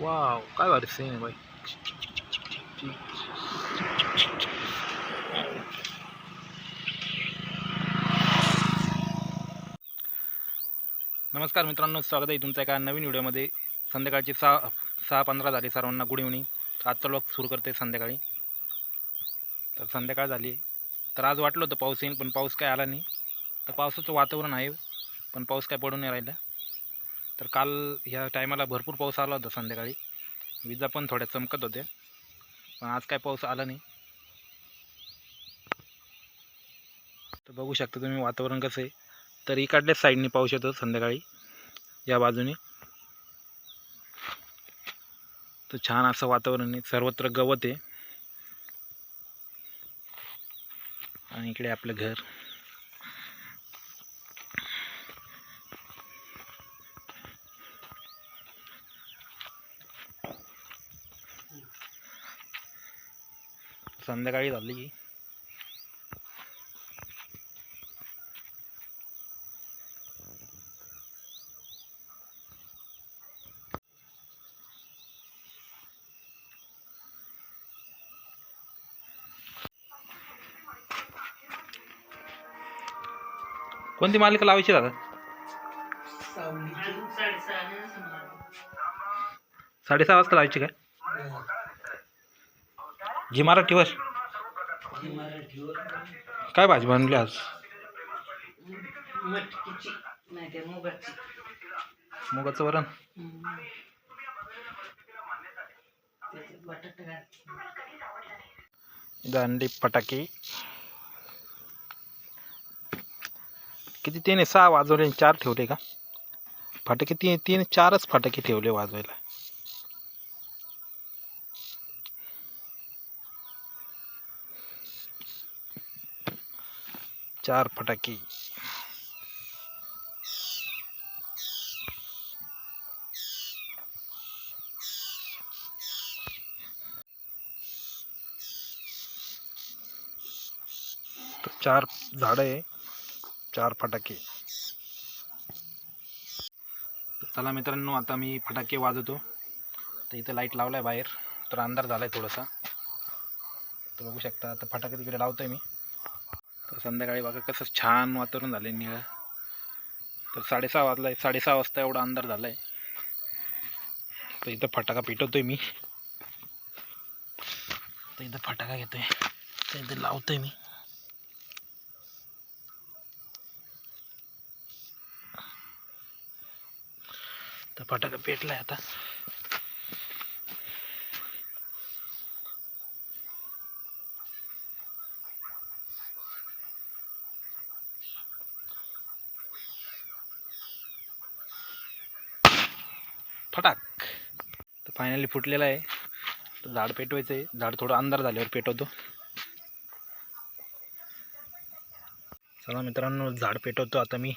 Wow काय भारी scene आहे नमस्कार मित्रांनो स्वागत आहे तुमचा एका नवीन व्हिडिओमध्ये. संध्याकाळची सहा सहा पंधरा झाली सर्वांना गुड इव्हनिंग आजचा लोक सुरू करते संध्याकाळी. तर संध्याकाळ झाली. तर आज वाटलं होतं पाऊस येईल पण पाऊस काय आला नाही. तर पावसाचं वातावरण आहे पण पाऊस काय पडून नाही राहिला. तर काल ह्या टायमाला भरपूर पाऊस आला होता संध्याकाळी. विजा पण थोड्या चमकत होत्या. पण आज काय पाऊस आला नाही. तर बघू शकता तुम्ही वातावरण कसं आहे. तर इकडल्याच साईडने पाऊस येतो संध्याकाळी. या बाजूने. तर छान असं वातावरण आहे. सर्वत्र गवत आहे. आणि इकडे आपलं घर. संध्याकाळी झाली की. कोणती मालिका लावायची दादा? साडेसहा वाजता लावायची काय? जी मराठीवर काय भाजी बनवली आज? मुगाची. वरण? दांडी फटाके. किती तीन सहा वाजवले आणि चार ठेवले का? फटाके तीन तीन चारच फटाके ठेवले वाजवायला. चार फटाके। तर चार झाडं चार फटाके। चला मित्रांनो, आता मी फटाके वाजवतो. तर इथं लाईट लावला आहे बाहेर, तर अंधार झाला आहे थोडासा. तर शकता, आता फटाके तिकडे लावतो संध्याकाळी बघा कसं छान वातावरण झालं आहे निळं. तर साडेसहा वाजला आहे साडेसहा वाजता एवढा अंधार झाला आहे तर इथं फटाका पेटवतो आहे मी. तर इथं फटाका घेतो आहे तर इथं लावतो आहे मी. तर फटाका पेटलाय आता. फटाक. तर फायनली फुटलेला आहे. तर झाड पेटवायचं आहे. झाड थोडं अंधार झाल्यावर पेटवतो. चला मित्रांनो झाड पेटवतो आता मी.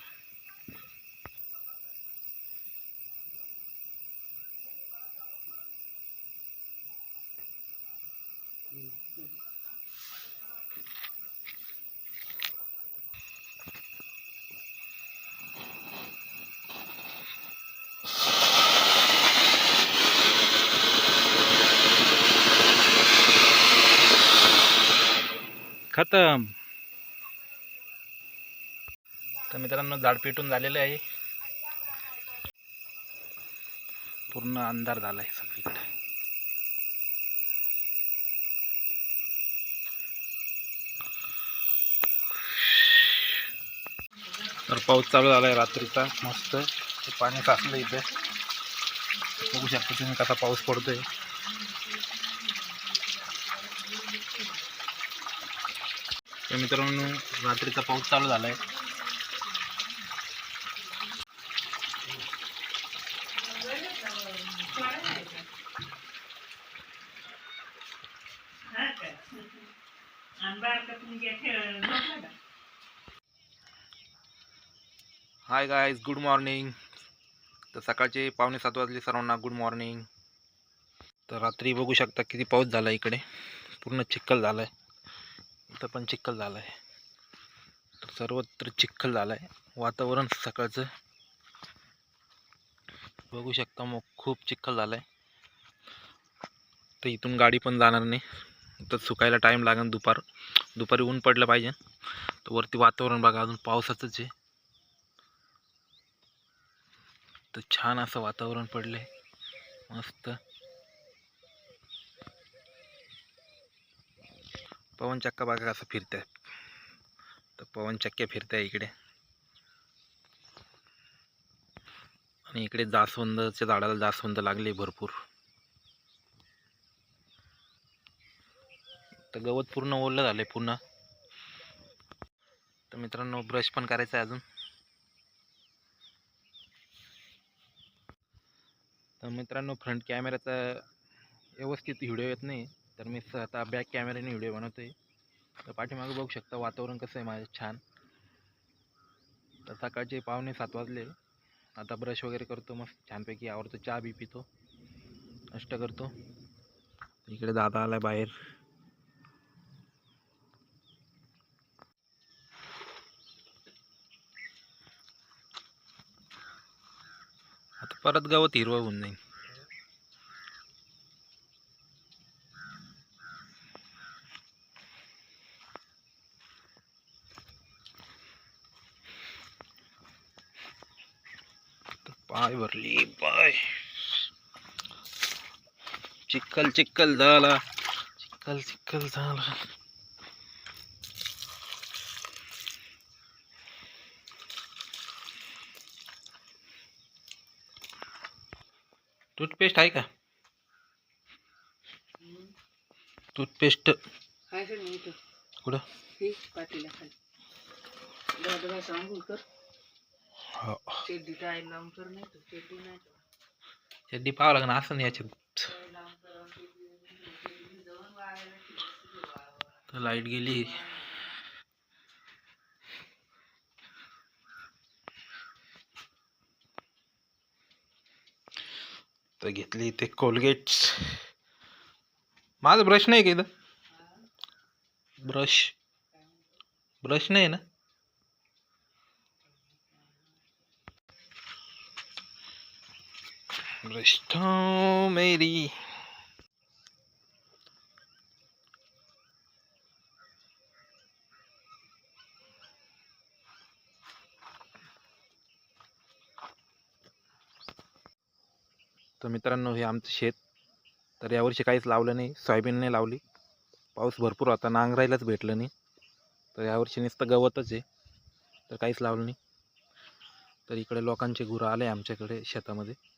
खतम. तर मित्रांनो झाड पेटून झालेलं आहे. पूर्ण अंधार झाला आहे सगळीकडे. तर पाऊस चालू झाला आहे रात्रीचा मस्त. पाणी साचलं इथे. बघू शकता तुम्ही कसा पाऊस पडतोय. तर मित्रांनो रात्रीचा पाऊस चालू झाला आहे हाय गायज गुड मॉर्निंग तर सकाळचे पावणे सात वाजले सर्वांना गुड मॉर्निंग तर रात्री बघू शकता किती पाऊस झाला इकडे. पूर्ण चिखल झाला आहे इथं पण चिखल झाला आहे तर सर्वत्र चिखल झाला आहे वातावरण सकाळचं. बघू शकता मग खूप चिखल झालं आहे तर इथून गाडी पण जाणार नाही. तर सुकायला टाईम लागेल दुपार. दुपारी ऊन पडलं पाहिजे. तर वरती वातावरण बघा अजून पावसाचंच आहे. तर छान असं वातावरण पडलं आहे मस्त. पवन चक्का बघा कसं फिरत आहे तर पवनचक्क्या फिरत आहे इकडे. आणि इकडे जास्वंदच्या झाडाला जास्वंद लागले भरपूर. तर गवत पूर्ण ओलं झालंय पुन्हा तर मित्रांनो ब्रश पण करायचा आहे अजून. तर मित्रांनो फ्रंट कॅमेऱ्याचा व्यवस्थित व्हिडिओ येत नाही. तर मी आता बॅक कॅमेऱ्याने व्हिडिओ बनवतो आहे तर पाठीमागं बघू शकता वातावरण कसं आहे माझं छान. तर सकाळचे पावणे सात वाजले. आता ब्रश वगैरे करतो मस्त छानपैकी आवडतो चहा बी पितो अष्ट करतो. इकडे दादा आला बाहेर. आता परत गवत हिरवं होऊन जाईल पाय भरली पाय चिक्कल चिक्कल झाला. चिक्कल चिक्कल झाला. टूथपेस्ट आहे का? टूथपेस्ट. कुठं? हो चेड्डी टाय लावून कर नाही तर चेड्डी नाही तर. चड्डी पाहावं असं नाही याच्यात. तर लाइट गेली. तर घेतली ते कोलगेट्स माझं ब्रश नाही का इथं? ब्रश ब्रश नाही ना? ब्रश मेरी तर मित्रांनो हे आमचं शेत. तर यावर्षी काहीच लावलं नाही सोयाबीन नाही लावली. पाऊस भरपूर होता नांगरायलाच भेटलं नाही. तर यावर्षी नुसतं गवतच आहे. तर काहीच लावलं नाही. तर इकडे लोकांचे गुरं आले आमच्याकडे शेतामध्ये.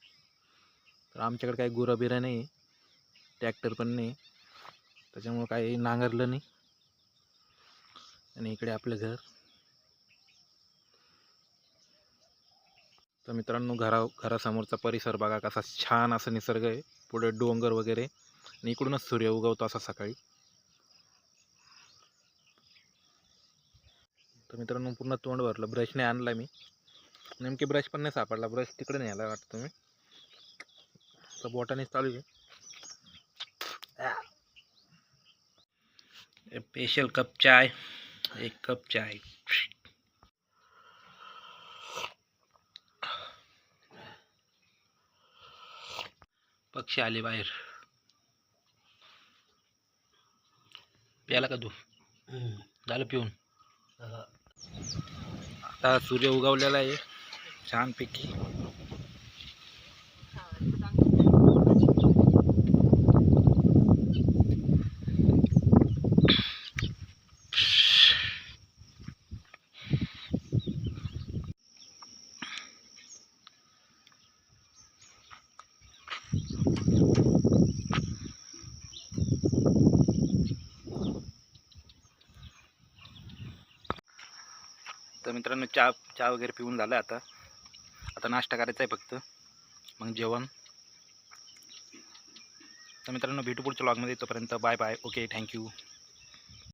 तर आमच्याकडे काही गुराबिरा नाही ट्रॅक्टर पण नाही. त्याच्यामुळं काही नांगरलं नाही. आणि इकडे आपलं घर. तर मित्रांनो घरा घरासमोरचा परिसर बघा कसा छान असा निसर्ग आहे. पुढे डोंगर वगैरे. आणि इकडूनच सूर्य उगवतो असा सकाळी. तर मित्रांनो पूर्ण तोंड भरलं. ब्रशने आणला मी. नेमकी ब्रश पण नाही सापडला. ब्रश तिकडे न्यायला वाटतं मी तर बोटाने चालू आहे. Special cup chai. एक कप चाय. पक्षी आले बाहेर. प्याला का तू? झालं पिऊन? आता सूर्य उगवलेला आहे. छानपैकी. मित्रांनो चहा चहा वगैरे पिऊन झालं आता. आता नाश्ता करायचा आहे फक्त. मग जेवण. तर मित्रांनो भेटू पुढच्या लॉगमध्ये तोपर्यंत बाय बाय ओके थँक्यू